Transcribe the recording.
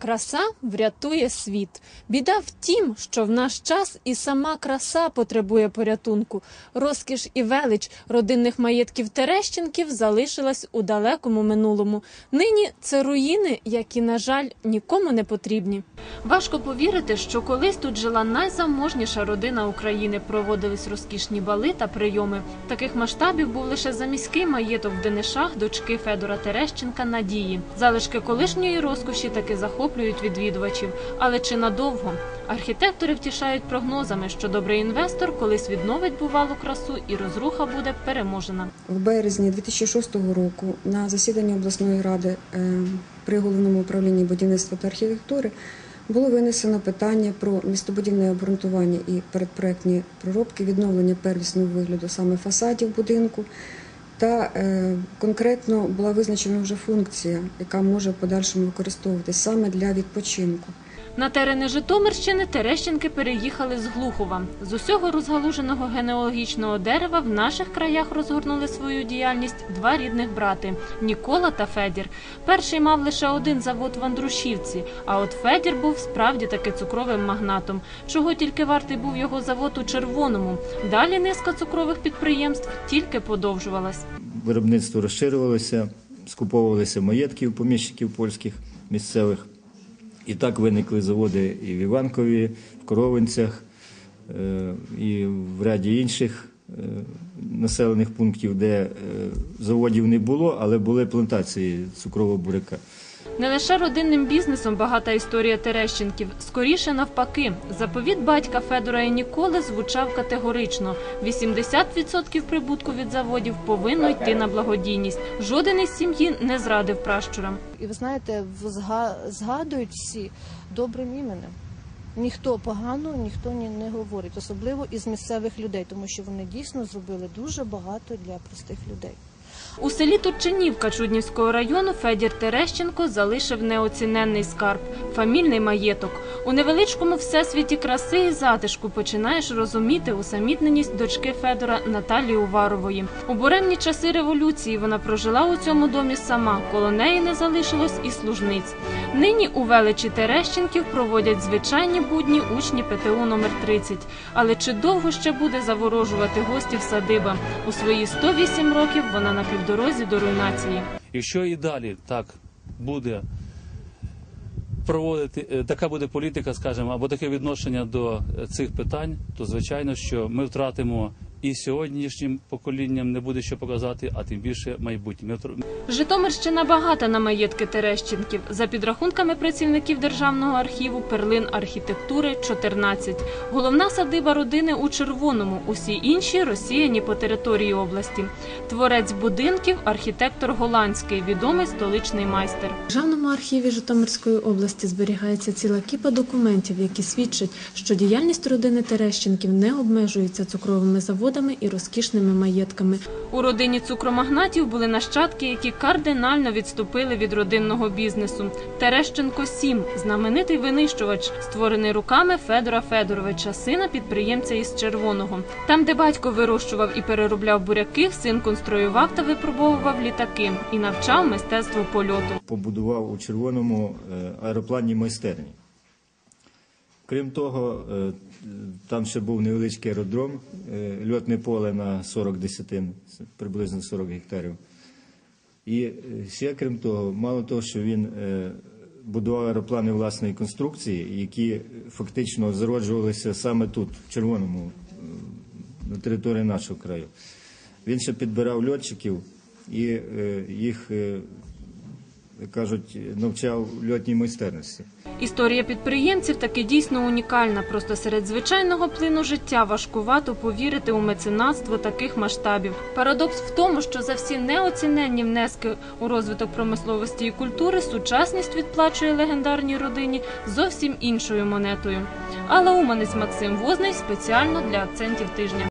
Краса врятує світ. Біда в тім, що в наш час і сама краса потребує порятунку. Розкіш і велич родинних маєтків Терещенків залишилась у далекому минулому. Нині це руїни, які, на жаль, нікому не потрібні. Важко повірити, що колись тут жила найзаможніша родина України. Проводились розкішні бали та прийоми. Таких масштабів був лише заміський маєток в Денишах дочки Федора Терещенка Надії. Залишки колишньої розкоші таки захоплюють відвідувачів. Але чи надовго? Архітектори втішають прогнозами, що добрий інвестор колись відновить бувалу красу і розруха буде переможена. В березні 2006 року на засіданні обласної ради е, при головному управлінні будівництва та архітектури було винесено питання про містобудівне обґрунтування і передпроектні проробки відновлення первісного вигляду саме фасадів будинку. Та е, конкретно була визначена вже функція, яка може в подальшому використовуватись саме для відпочинку. На терени Житомирщини Терещенки переїхали з Глухова. З усього розгалуженого генеалогічного дерева в наших краях розгорнули свою діяльність два рідних брати Нікола та Федір. Перший мав лише один завод в Андрушівці, а от Федір був справді таки цукровим магнатом. Чого тільки вартий був його завод у червоному. Далі низка цукрових підприємств тільки подовжувалась. Виробництво розширювалося, скуповувалися маєтки у поміщиків польських місцевих. І так виникли заводи і в Іванкові, в Коровинцях, е, і в ряді інших е, населених пунктів, де е, заводів не було, але були плантації цукрового буряка. Не лише родинним бізнесом багата історія Терещенків, скоріше навпаки. Заповіт батька Федора і Ніколи звучав категорично: 80% прибутку від заводів повинно йти на благодійність. Жоден із сім'ї не зрадив пращурам. І ви знаєте, згадують всі добрим іменем. Ніхто погано, ніхто ні не говорить, особливо із місцевих людей, тому що вони дійсно зробили дуже багато для простих людей. У селі Турчинівка Чуднівського району Федір Терещенко залишив неоціненний скарб фамільний маєток. У невеличкому всесвіті краси і затишку починаєш розуміти усамітненість дочки Федора Наталії Уварової. У буремні часи революції вона прожила у цьому домі сама. Коло неї не залишилось і служниць. Нині у величі Терещенків проводять звичайні будні учні ПТУ номер 30. Але чи довго ще буде заворожувати гостів садиба? У свої 108 років вона на півдорозі до руйнації. Якщо і далі так буде проводити, е, така буде політика, скажімо, або таке відношення до е, цих питань, то звичайно, що ми втратимо і сьогоднішнім поколінням не буде що показати, а тим більше майбутнє. Житомирщина багата на маєтки Терещенків. За підрахунками працівників державного архіву перлин архітектури 14. Головна садиба родини у червоному. Усі інші розсіяні по території області. Творець будинків архітектор голландський, відомий столичний майстер. В державному архіві Житомирської області зберігається ціла кіпа документів, які свідчать, що діяльність родини Терещенків не обмежується цукровими заводами і розкішними маєтками. У родині цукромагнатів були нащадки, які кардинально відступили від родинного бізнесу. Терещенко 7 знаменитий винищувач, створений руками Федора Федоровича, сина підприємця із Червоного. Там, де батько вирощував і переробляв буряки, син конструював та випробовував літаки і навчав мистецтву польоту. Побудував у червоному е, аеропланні майстерні. Крім того, е, там ще був невеличкий аеродром, е, льотне поле на 40 десятин, приблизно 40 гектарів. І е, ще крім того, мало того, що він будував аероплани власної конструкції, які фактично зароджувалися саме тут, в червоному, на території нашого краю. Він ще підбирав льотчиків і їх, кажуть, навчав льотній майстерності. Історія підприємців таки дійсно унікальна. Просто серед звичайного плину життя важкувато повірити у меценатство таких масштабів. Парадокс в тому, що за всі неоціненні внески у розвиток промисловості і культури сучасність відплачує легендарній родині зовсім іншою монетою. Але Уманець Максим Возний спеціально для акцентів тижня.